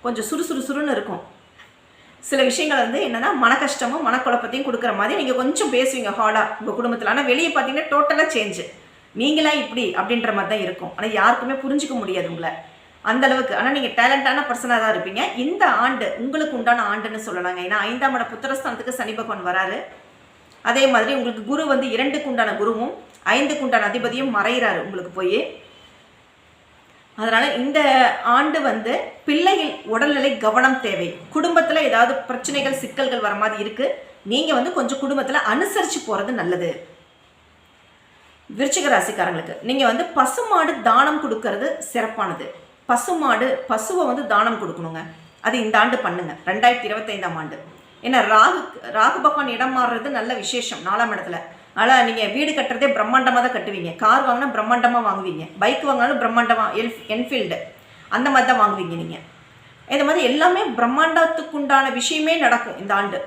கொஞ்சம் சுறுசுறுசுறுன்னு இருக்கும். சில விஷயங்கள் வந்து என்னன்னா மன கஷ்டமும் மனக்குழப்பத்தையும் கொடுக்குற மாதிரி நீங்கள் கொஞ்சம் பேசுவீங்க ஹார்டாக உங்கள் குடும்பத்தில். ஆனால் வெளியே பார்த்தீங்கன்னா டோட்டலாக சேஞ்சு நீங்களா இப்படி அப்படின்ற மாதிரி தான் இருக்கும். ஆனால் யாருக்குமே புரிஞ்சுக்க முடியாது உங்களை. அந்த அளவுக்கு. ஆனால் நீங்கள் டேலண்டான பர்சனாக தான் இருப்பீங்க. இந்த ஆண்டு உங்களுக்கு உண்டான ஆண்டுன்னு சொல்லலாங்க. ஏன்னா ஐந்தாம் இட புத்திரஸ்தானத்துக்கு சனி பகவான் வராரு. அதே மாதிரி உங்களுக்கு குரு வந்து இரண்டுக்கு உண்டான குருவும் ஐந்துக்கு உண்டான அதிபதியும் மறைகிறாரு உங்களுக்கு போய். அதனால் இந்த ஆண்டு வந்து பிள்ளைகள் உடல்நிலை கவனம் தேவை. குடும்பத்தில் ஏதாவது பிரச்சனைகள் சிக்கல்கள் வர மாதிரி இருக்குது நீங்கள் வந்து கொஞ்சம் குடும்பத்தில் அனுசரித்து போகிறது நல்லது. விருச்சிக ராசிக்காரங்களுக்கு நீங்கள் வந்து பசுமாடு தானம் கொடுக்கறது சிறப்பானது. பசுமாடு பசுவை வந்து தானம் கொடுக்கணுங்க. அது இந்த ஆண்டு பண்ணுங்க. ரெண்டாயிரத்தி இருபத்தைந்தாம் ஆண்டு. ஏன்னா ராகு ராகு பகவான் இடம் மாறுறது நல்ல விசேஷம் நாலாம் இடத்துல. ஆனால் நீங்கள் வீடு கட்டுறதே பிரம்மாண்டமாக தான் கட்டுவீங்க. கார் வாங்கினா பிரம்மாண்டமாக வாங்குவீங்க. பைக் வாங்கினாலும் பிரம்மாண்டமாக எல் என்ஃபீல்டு அந்த மாதிரி தான் வாங்குவீங்க நீங்கள் இந்த மாதிரி எல்லாமே பிரம்மாண்டத்துக்குண்டான விஷயமே நடக்கும் இந்த ஆண்டு.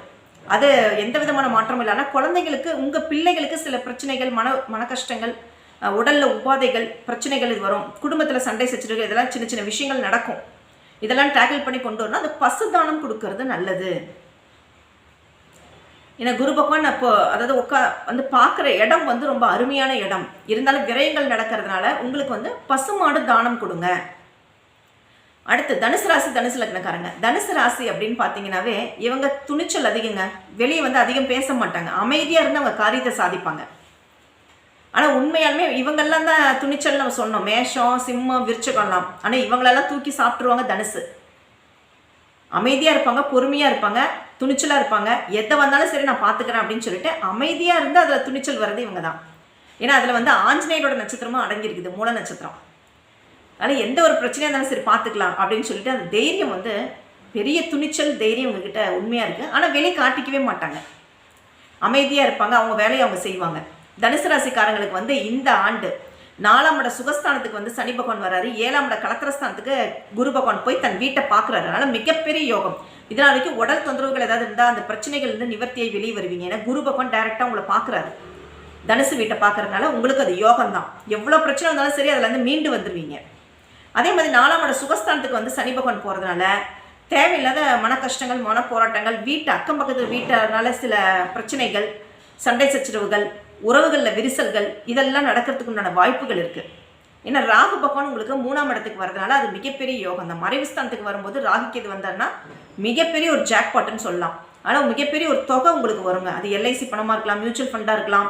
அது எந்த விதமான மாற்றமும் இல்லை. ஆனால் குழந்தைங்களுக்கு உங்கள் பிள்ளைகளுக்கு சில பிரச்சனைகள் மன மன கஷ்டங்கள் உடலில் உபாதைகள் பிரச்சனைகள் இது வரும். குடும்பத்தில் சண்டை சச்சரவுகள் இதெல்லாம் சின்ன சின்ன விஷயங்கள் நடக்கும். இதெல்லாம் டேக்கிள் பண்ணி கொண்டு வரணும் அந்த பசு தானம் கொடுக்கறது நல்லது. ஏன்னா குரு பகவான் அப்போ அதாவது உட்கா வந்து பார்க்குற இடம் வந்து ரொம்ப அருமையான இடம். இருந்தாலும் விரயங்கள் நடக்கிறதுனால உங்களுக்கு வந்து பசுமாடு தானம் கொடுங்க. அடுத்து தனுசு ராசி தனுசு லக்னக்காரங்க. தனுசு ராசி அப்படின்னு பார்த்தீங்கன்னாவே இவங்க துணிச்சல் அதிகங்க. வெளியே வந்து அதிகம் பேச மாட்டாங்க. அமைதியாக இருந்து அவங்க காரியத்தை சாதிப்பாங்க. ஆனால் உண்மையாலுமே இவங்கெல்லாம் தான் துணிச்சல் நம்ம சொன்னோம். மேஷம் சிம்மம் விருச்சகம்லாம். ஆனால் இவங்களெல்லாம் தூக்கி சாப்பிட்ருவாங்க தனுசு. அமைதியாக இருப்பாங்க பொறுமையாக இருப்பாங்க துணிச்சலாக இருப்பாங்க. எதை வந்தாலும் சரி நான் பார்த்துக்கிறேன் அப்படின்னு சொல்லிட்டு அமைதியாக இருந்து அதில் துணிச்சல் வர்றது இவங்க தான் ஏன்னா அதில் வந்து ஆஞ்சநேயரோட நட்சத்திரமும் அடங்கியிருக்குது மூல நட்சத்திரம். அதனால் எந்த ஒரு பிரச்சனையாக இருந்தாலும் சரி பார்த்துக்கலாம் அப்படின்னு சொல்லிட்டு அந்த தைரியம் வந்து பெரிய துணிச்சல் தைரியம் உங்ககிட்ட உண்மையாக இருக்குது ஆனால் வெளியே காட்டிக்கவே மாட்டாங்க. அமைதியாக இருப்பாங்க அவங்க வேலையை அவங்க செய்வாங்க. தனுசு ராசிக்காரங்களுக்கு வந்து இந்த ஆண்டு நாலாம் இட சுகஸ்தானத்துக்கு வந்து சனி பகவான் வராரு. ஏழாம் இட கலத்திரஸ்தானத்துக்கு குரு பகவான் போய் தன் வீட்டை பார்க்குறாரு. அதனால் மிகப்பெரிய யோகம். இதனால் வரைக்கும் உடல் தொந்தரவுகள் ஏதாவது இருந்தால் அந்த பிரச்சனைகள் இருந்து நிவர்த்தியை வெளியே வருவீங்க. ஏன்னா குரு பகவான் டைரெக்டாக உங்களை பார்க்குறாரு. தனுசு வீட்டை பார்க்கறதுனால உங்களுக்கு அது யோகம் தான். எவ்வளோ பிரச்சனை இருந்தாலும் சரி அதில் இருந்து மீண்டு வந்துடுவீங்க அதே மாதிரி நாலாம் இட சுகஸ்தானத்துக்கு வந்து சனி பகவான் போகிறதுனால தேவையில்லாத மன கஷ்டங்கள் மன போராட்டங்கள் வீட்டு அக்கம் பக்கத்து வீட்டானால சில பிரச்சனைகள் சண்டை சச்சரவுகள் உறவுகளில் விரிசல்கள் இதெல்லாம் நடக்கிறதுக்கு உண்டான வாய்ப்புகள் இருக்குது ஏன்னா ராகு பகவான் உங்களுக்கு மூணாம் இடத்துக்கு வரதுனால அது மிகப்பெரிய யோகம். அந்த மறைவுஸ்தானத்துக்கு வரும்போது ராகுக்கு இது வந்தாருன்னா மிகப்பெரிய ஒரு ஜாக்பாட்டுன்னு சொல்லலாம். ஆனால் மிகப்பெரிய ஒரு தொகை உங்களுக்கு வருங்க. அது எல்ஐசி பணமாக இருக்கலாம் மியூச்சுவல் ஃபண்டாக இருக்கலாம்.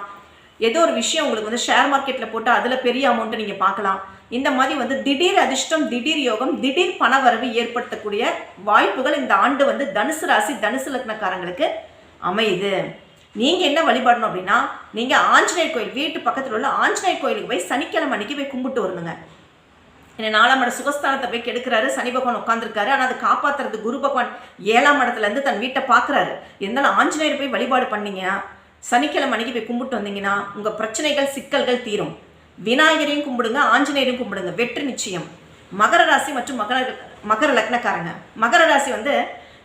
ஏதோ ஒரு விஷயம் உங்களுக்கு வந்து ஷேர் மார்க்கெட்டில் போட்டு அதில் பெரிய அமௌண்ட்டை நீங்கள் பார்க்கலாம். இந்த மாதிரி வந்து திடீர் அதிர்ஷ்டம் திடீர் யோகம் திடீர் பணவரவு ஏற்படுத்தக்கூடிய வாய்ப்புகள் இந்த ஆண்டு வந்து தனுசு ராசி தனுசு லக்னக்காரங்களுக்கு அமையுது. நீங்கள் என்ன வழிபடணும் அப்படின்னா நீங்கள் ஆஞ்சநேயர் கோயில் வீட்டு பக்கத்தில் உள்ள ஆஞ்சநேயர் கோயிலுக்கு போய் சனிக்கிழமை அன்னைக்கு போய் கும்பிட்டு வரணுங்க. ஏன்னா நாலாம் இட சுகஸ்தானத்தை போய் கெடுக்கிறாரு சனி பகவான் உட்காந்துருக்காரு ஆனால் அதை காப்பாத்துறது குரு பகவான் ஏழாம் இடத்துலேருந்து தன் வீட்டை பார்க்குறாரு இருந்தாலும் ஆஞ்சநேயர் போய் வழிபாடு பண்ணீங்கன்னா சனிக்கிழமை அன்னைக்கு போய் கும்பிட்டு வந்தீங்கன்னா உங்கள் பிரச்சனைகள் சிக்கல்கள் தீரும். விநாயகரையும் கும்பிடுங்க ஆஞ்சநேயரையும் கும்பிடுங்க. வெற்றி நிச்சயம். மகர ராசி மற்றும் மகர மகர லக்னக்காரங்க. மகர ராசி வந்து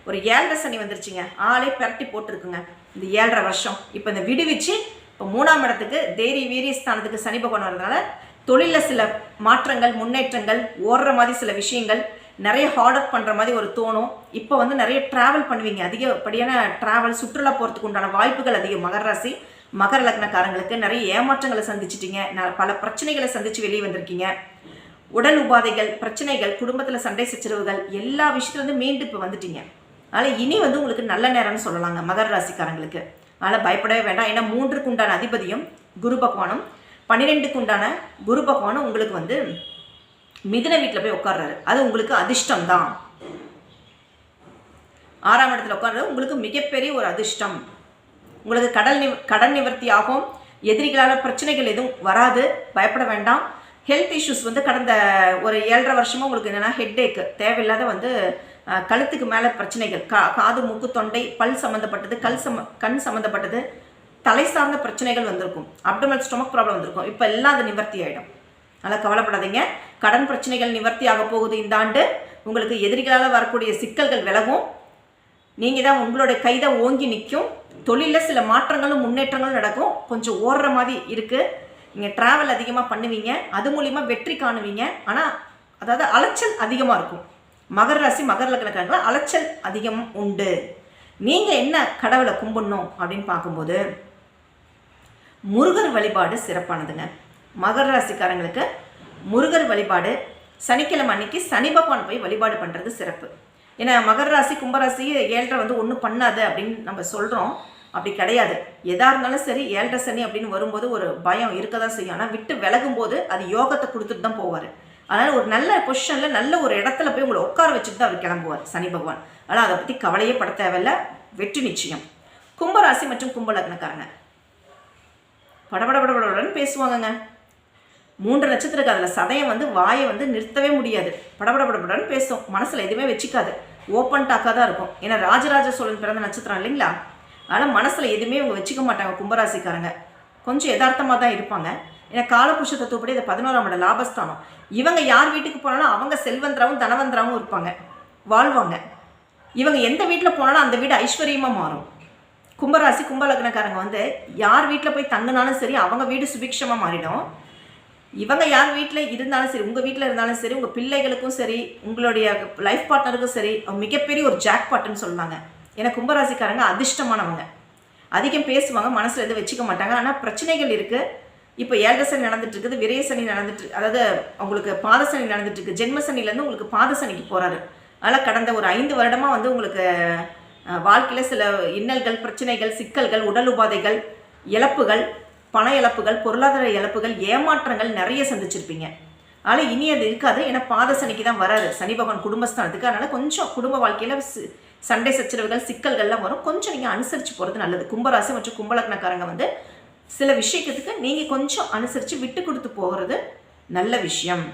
ஒரு ஏழரை சனி வந்துருச்சுங்க. ஆளே பிரட்டி போட்டிருக்குங்க. இந்த ஏழரை வருஷம். இப்போ இந்த விடுவிச்சு இப்போ மூணாம் இடத்துக்கு தைரிய வீரிய ஸ்தானத்துக்கு சனி பகவான் வர்றதுனால தொழிலில் சில மாற்றங்கள் முன்னேற்றங்கள் ஓடுற மாதிரி சில விஷயங்கள் நிறைய ஹார்ட் ஒர்க் பண்ணுற மாதிரி ஒரு தோணும். இப்போ வந்து நிறைய ட்ராவல் பண்ணுவீங்க. அதிகப்படியான ட்ராவல் சுற்றுலா போகிறதுக்கு உண்டான வாய்ப்புகள் அதிகம். மகர ராசி மகர லக்னக்காரங்களுக்கு நிறைய ஏமாற்றங்களை சந்திச்சிட்டீங்க. ந- பல பிரச்சனைகளை சந்திச்சு வெளியே வந்திருக்கீங்க. உடல் உபாதைகள் பிரச்சனைகள் குடும்பத்தில் சண்டை சச்சரவுகள் எல்லா விஷயத்துலேருந்து மீண்டு இப்போ வந்துட்டீங்க. அதனால் இனி வந்து உங்களுக்கு நல்ல நேரம்னு சொல்லலாங்க மகர ராசிக்காரங்களுக்கு. அதனால் பயப்படவே வேண்டாம். ஏன்னா மூன்றுக்கு உண்டான அதிபதியும் குரு பகவானும் பன்னிரெண்டுக்கு உண்டான குரு பகவானும் உங்களுக்கு வந்து மிதுன வீட்டில் போய் உட்கார்றாரு. அது உங்களுக்கு அதிர்ஷ்டம் தான் ஆறாம் இடத்துல உட்கார்றது உங்களுக்கு மிகப்பெரிய ஒரு அதிர்ஷ்டம். உங்களுக்கு கடல் நிவ கடன் நிவர்த்தி ஆகும் எதிரிகளால் பிரச்சனைகள் எதுவும் வராது. பயப்பட வேண்டாம். ஹெல்த் இஷ்யூஸ் வந்து கடந்த ஒரு ஏழரை வருஷமாக உங்களுக்கு என்னென்னா ஹெட்டேக்கு தேவையில்லாத வந்து கழுத்துக்கு மேலே பிரச்சனைகள். கா காது மூக்கு தொண்டை பல் சம்மந்தப்பட்டது கல் சம்ம கண் சம்மந்தப்பட்டது தலை சார்ந்த பிரச்சனைகள் வந்திருக்கும். அப்டமல் ஸ்டொமக் ப்ராப்ளம் வந்திருக்கும். இப்போ எல்லாம் அது நிவர்த்தி ஆகிடும் அதனால் கவலைப்படாதீங்க. கடன் பிரச்சனைகள் நிவர்த்தி ஆக போகுது இந்த ஆண்டு. உங்களுக்கு எதிரிகளால் வரக்கூடிய சிக்கல்கள் விலகும். நீங்கள் தான் உங்களுடைய கைதை ஓங்கி நிற்கும் தொழிலில் சில மாற்றங்களும் முன்னேற்றங்களும் நடக்கும். கொஞ்சம் ஓடுற மாதிரி இருக்குது நீங்கள் ட்ராவல் அதிகமாக பண்ணுவீங்க. அது மூலிமா வெற்றி காணுவீங்க. ஆனால் அதாவது அலைச்சல் அதிகமாக இருக்கும். மகர ராசி மகர லக்னக்காரங்கள அலைச்சல் அதிகம் உண்டு. நீங்கள் என்ன கடவுளை கும்பிடணும் அப்படின்னு பார்க்கும்போது முருகர் வழிபாடு சிறப்பானதுங்க. மகர ராசிக்காரங்களுக்கு முருகர் வழிபாடு சனிக்கிழமை அன்னைக்கு சனி பகவான் போய் வழிபாடு பண்ணுறது சிறப்பு. ஏன்னா மகர ராசி கும்பராசி ஏழரை வந்து ஒன்றும் பண்ணாது அப்படின்னு நம்ம சொல்கிறோம் அப்படி கிடையாது. எதாக இருந்தாலும் சரி ஏழரை சனி அப்படின்னு வரும்போது ஒரு பயம் இருக்க தான் செய்யும். ஆனால் விட்டு விலகும் போது அது யோகத்தை கொடுத்துட்டு தான் போவார். அதனால் ஒரு நல்ல பொசிஷனில் நல்ல ஒரு இடத்துல போய் உங்களை உட்கார வச்சுட்டு தான் அவர் கிளம்புவார் சனி பகவான். ஆனால் அதை பற்றி கவலையே பட தேவையில்ல. வெற்றி நிச்சயம். கும்பராசி மற்றும் கும்பலக்னக்காரங்க படபடபடபடன்னு பேசுவாங்கங்க. மூன்று நட்சத்திரக்கு அதில் சதயம் வந்து வாயை வந்து நிறுத்தவே முடியாது. படபடபடபடன்னு பேசும். மனசில் எதுவுமே வச்சுக்காது. ஓப்பன் டாக்காக தான் இருக்கும். ஏன்னா ராஜராஜ சோழன் பிறந்த நட்சத்திரம் இல்லைங்களா? அதனால் மனசில் எதுவுமே இவங்க வச்சுக்க மாட்டாங்க கும்பராசிக்காரங்க. கொஞ்சம் யதார்த்தமாக தான் இருப்பாங்க. ஏன்னா காலபுருஷ தத்துவப்படி இது பதினோராம் இடம் லாபஸ்தானம். இவங்க யார் வீட்டுக்கு போனாலும் அவங்க செல்வந்தராகவும் தனவந்தராகவும் இருப்பாங்க. வாழ்வாங்க. இவங்க எந்த வீட்டில் போனாலும் அந்த வீடு ஐஸ்வர்யமாக மாறும். கும்பராசி கும்பலக்னக்காரங்க வந்து யார் வீட்டில் போய் தங்கினாலும் சரி அவங்க வீடு சுபிக்ஷமாக மாறிடும். இவங்க யார் வீட்டில் இருந்தாலும் சரி உங்கள் வீட்டில் இருந்தாலும் சரி உங்கள் பிள்ளைகளுக்கும் சரி உங்களுடைய லைஃப் பார்ட்னருக்கும் சரி மிகப்பெரிய ஒரு ஜாக் பாட்டுன்னு சொல்லுவாங்க. ஏன்னா கும்பராசிக்காரங்க அதிர்ஷ்டமானவங்க. அதிகம் பேசுவாங்க மனசில் எதுவும் வச்சுக்க மாட்டாங்க. ஆனால் பிரச்சனைகள் இருக்குது இப்போ ஏகசனி நடந்துட்டு இருக்குது விரயசனி நடந்துட்டு அதாவது உங்களுக்கு பாதசனி நடந்துட்டு இருக்கு. ஜென்மசனிலேருந்து உங்களுக்கு பாதசனிக்கு போகிறாரு அதனால் கடந்த ஒரு ஐந்து வருடமாக வந்து உங்களுக்கு வாழ்க்கையில் சில இன்னல்கள் பிரச்சனைகள் சிக்கல்கள் உடல் உபாதைகள் இழப்புகள் பண இழப்புகள் பொருளாதார இழப்புகள் ஏமாற்றங்கள் நிறைய சந்திச்சிருப்பீங்க. அதனால் இனி அது இருக்காது. ஏன்னா பாத சனிக்கு தான் வராது சனி பகவான் குடும்பஸ்தானத்துக்கு. அதனால் கொஞ்சம் குடும்ப வாழ்க்கையில் சண்டை சச்சரவுகள் சிக்கல்கள்லாம் வரும். கொஞ்சம் நீங்கள் அனுசரித்து போகிறது நல்லது. கும்பராசி மற்றும் கும்பலக்னக்காரங்க வந்து சில விஷயத்துக்கு நீங்கள் கொஞ்சம் அனுசரித்து விட்டு கொடுத்து போகிறது நல்ல விஷயம்.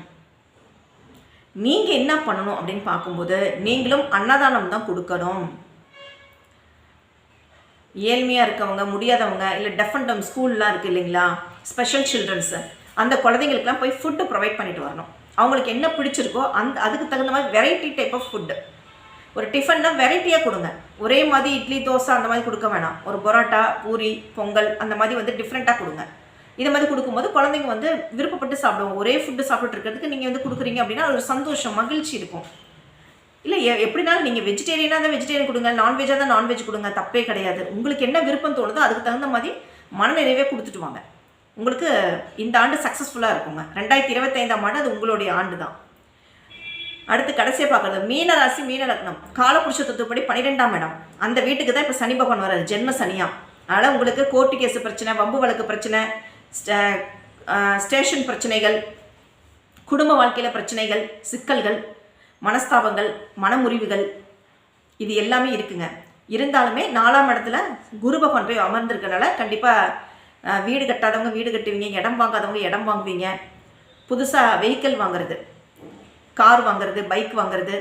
நீங்கள் என்ன பண்ணணும் அப்படின்னு பார்க்கும்போது நீங்களும் அன்னதானம் தான் கொடுக்கணும். ஏழ்மையாக இருக்கவங்க முடியாதவங்க இல்லை டெஃப் அண்ட் டம் ஸ்கூல்லாம் இருக்குது இல்லைங்களா? ஸ்பெஷல் சில்ட்ரன்ஸு அந்த குழந்தைங்களுக்குலாம் போய் ஃபுட்டு ப்ரொவைட் பண்ணிட்டு வரணும். அவங்களுக்கு என்ன பிடிச்சிருக்கோ அந்த அதுக்கு தகுந்த மாதிரி வெரைட்டி டைப் ஆஃப் ஃபுட்டு ஒரு டிஃபன்னா வெரைட்டியாக கொடுங்க. ஒரே மாதிரி இட்லி தோசை அந்த மாதிரி கொடுக்க வேணாம். ஒரு பரோட்டா பூரி பொங்கல் அந்த மாதிரி வந்து டிஃப்ரெண்ட்டாக கொடுங்க. இது மாதிரி கொடுக்கும்போது குழந்தைங்க வந்து விருப்பப்பட்டு சாப்பிடுவோம் ஒரே ஃபுட்டு சாப்பிட்டு இருக்கிறதுக்கு நீங்கள் வந்து கொடுக்குறீங்க அப்படின்னா ஒரு சந்தோஷம் மகிழ்ச்சி இருக்கும். இல்லை எ- எப்படினாலும் நீங்கள் வெஜிடேரியனாக தான் வெஜிடேரியன் கொடுங்க. நான்வெஜ்ஜாக தான் நான்வெஜ் கொடுங்க. தப்பே கிடையாது. உங்களுக்கு என்ன விருப்பம் தோணுதோ அதுக்கு தகுந்த மாதிரி மனநிறைவே கொடுத்துட்டு வாங்க. உங்களுக்கு இந்த ஆண்டு சக்ஸஸ்ஃபுல்லாக இருக்குங்க. ரெண்டாயிரத்தி இருபத்தைந்தாம் ஆண்டு அது உங்களுடைய ஆண்டு தான். அடுத்து கடைசியாக பார்க்குறது. மீனராசி மீன லக்னம் காலபுருஷ தத்துவப்படி பன்னிரெண்டாம் இடம். அந்த வீட்டுக்கு தான் இப்போ சனி பகவான் வராரு ஜென்ம சனியாக அதனால் உங்களுக்கு கோர்ட்டு கேஸு பிரச்சனை வம்பு வழக்கு பிரச்சனை ஸ்டேஷன் பிரச்சனைகள் குடும்ப வாழ்க்கையில் பிரச்சனைகள் சிக்கல்கள் மனஸ்தாபங்கள் மனமுறிவுகள் இது எல்லாமே இருக்குங்க. இருந்தாலுமே நாலாம் இடத்துல குரு பகவான் போய் அமர்ந்திருக்கனால கண்டிப்பாக வீடு கட்டாதவங்க வீடு கட்டுவீங்க இடம் வாங்காதவங்க இடம் வாங்குவீங்க. புதுசாக வெஹிக்கிள் வாங்குறது. கார் வாங்குறது பைக் வாங்குறது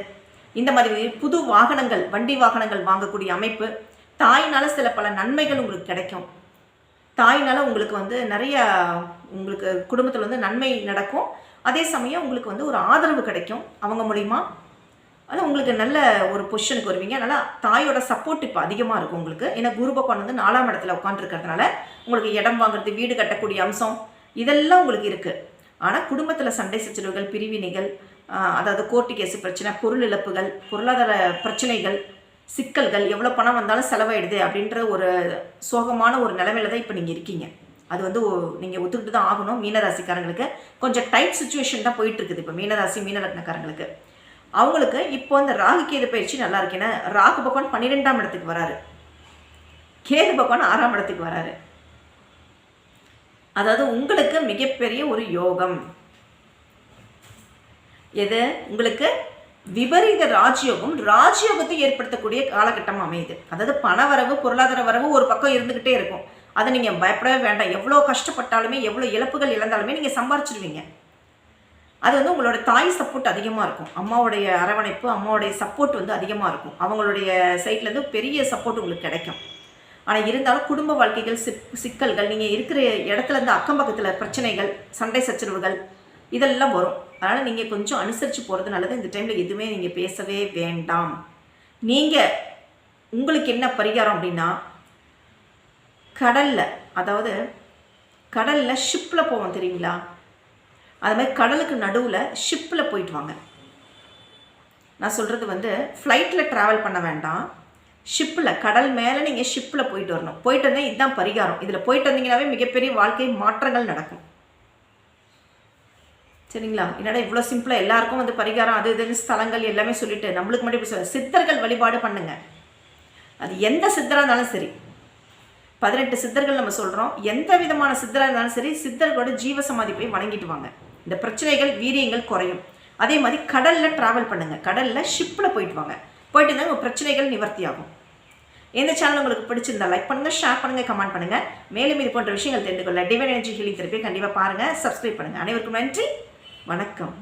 இந்த மாதிரி புது வாகனங்கள் வண்டி வாகனங்கள் வாங்கக்கூடிய அமைப்பு தாயினால் சில பல நன்மைகள் உங்களுக்கு கிடைக்கும். தாயினால் உங்களுக்கு வந்து நிறைய உங்களுக்கு குடும்பத்தில் வந்து நன்மை நடக்கும். அதே சமயம் உங்களுக்கு வந்து ஒரு ஆதரவு கிடைக்கும் அவங்க மூலிமா ஆனால் உங்களுக்கு நல்ல ஒரு பொசிஷனுக்கு வருவீங்க. அதனால் தாயோட சப்போர்ட் இப்போ அதிகமாக இருக்கும் உங்களுக்கு. ஏன்னா குரு பகவான் வந்து நாலாம் இடத்துல உட்காந்துருக்கிறதுனால உங்களுக்கு இடம் வாங்குறது வீடு கட்டக்கூடிய அம்சம் இதெல்லாம் உங்களுக்கு இருக்குது ஆனால் குடும்பத்தில் சண்டை சச்சரவுகள் பிரிவினைகள் அதாவது கோர்ட்டு கேஸு பிரச்சனை பொருள் இழப்புகள் பொருளாதார பிரச்சனைகள் சிக்கல்கள் எவ்வளோ பணம் வந்தாலும் செலவாயிடுது அப்படின்ற ஒரு சோகமான ஒரு நிலைமையில தான் இப்போ நீங்கள் இருக்கீங்க. அது வந்து நீங்கள் ஒத்துக்கிட்டு தான் ஆகணும் மீனராசிக்காரங்களுக்கு. கொஞ்சம் டைட் சுச்சுவேஷன் தான் போயிட்டு இருக்குது இப்போ மீனராசி மீனலக்னக்காரங்களுக்கு அவங்களுக்கு இப்போ இந்த ராகு கேது பயிற்சி நல்லா இருக்கு. ஏன்னா ராகு பகவான் பன்னிரெண்டாம் இடத்துக்கு வராரு. கேது பகவான் ஆறாம் இடத்துக்கு வராரு. அதாவது உங்களுக்கு மிகப்பெரிய ஒரு யோகம். எது? உங்களுக்கு விபரீத ராஜயோகம் ராஜயோகத்தை ஏற்படுத்தக்கூடிய காலகட்டம் அமையுது. அதாவது பண வரவு பொருளாதார வரவு ஒரு பக்கம் இருந்துக்கிட்டே இருக்கும். அதை நீங்கள் பயப்படவே வேண்டாம். எவ்வளோ கஷ்டப்பட்டாலுமே எவ்வளோ இழப்புகள் இழந்தாலுமே நீங்கள் சம்பாரிச்சிருவீங்க. அது வந்து உங்களோட தாய் சப்போர்ட் அதிகமாக இருக்கும். அம்மாவுடைய அரவணைப்பு அம்மாவுடைய சப்போர்ட் வந்து அதிகமாக இருக்கும். அவங்களுடைய சைட்லேருந்து பெரிய சப்போர்ட் உங்களுக்கு கிடைக்கும். ஆனால் இருந்தாலும் குடும்ப வாழ்க்கைகள் சிக் சிக்கல்கள் நீங்கள் இருக்கிற இடத்துல இருந்து அக்கம் பக்கத்தில் பிரச்சனைகள் சண்டை சச்சரவுகள் இதெல்லாம் வரும். அதனால் நீங்கள் கொஞ்சம் அனுசரித்து போகிறது நல்லது. இந்த டைமில் எதுவுமே நீங்கள் பேசவே வேண்டாம். நீங்கள் உங்களுக்கு என்ன பரிகாரம் அப்படின்னா கடலில் அதாவது கடலில் ஷிப்பில் போவோம் தெரியுங்களா? அது மாதிரி கடலுக்கு நடுவில் ஷிப்பில் போயிட்டு வாங்க. நான் சொல்கிறது வந்து ஃப்ளைட்டில் ட்ராவல் பண்ண வேண்டாம். ஷிப்பில் கடல் மேலே நீங்கள் ஷிப்பில் போயிட்டு வரணும். போயிட்டு வந்தால் இதுதான் பரிகாரம். இதில் போயிட்டு வந்தீங்கன்னாவே மிகப்பெரிய வாழ்க்கை மாற்றங்கள் நடக்கும். சரிங்களா? என்னடா இவ்வளோ சிம்பிளாக எல்லாருக்கும் வந்து பரிகாரம் அது இதுன்னு ஸ்தலங்கள் எல்லாமே சொல்லிட்டு நம்மளுக்கு மட்டும் இப்படி சொல்ல சித்தர்கள் வழிபாடு பண்ணுங்க. அது எந்த சித்தராக இருந்தாலும் சரி. பதினெட்டு சித்தர்கள் நம்ம சொல்கிறோம் எந்த விதமான சித்தராக இருந்தாலும் சரி சித்தர்களோட ஜீவசமாதி போய் வணங்கிட்டு வாங்க. இந்த பிரச்சனைகள் வீரியங்கள் குறையும். அதே மாதிரி கடலில் ட்ராவல் பண்ணுங்கள் கடலில் ஷிப்பில் போயிட்டு வாங்க. போயிட்டு இருந்தால் உங்கள் பிரச்சனைகள் நிவர்த்தி ஆகும் இந்த சேனல் உங்களுக்கு பிடிச்சிருந்தா லைக் பண்ணுங்கள் ஷேர் பண்ணுங்கள் கமெண்ட் பண்ணுங்கள் மேலும் இது போன்ற விஷயங்கள் தெரிந்து கொள்ள டிவைன் எனர்ஜி ஹீலிங் திருப்பி கண்டிப்பாக பாருங்கள் சப்ஸ்கிரைப் பண்ணுங்கள் அனைவருக்கும் நன்றி. வணக்கம்.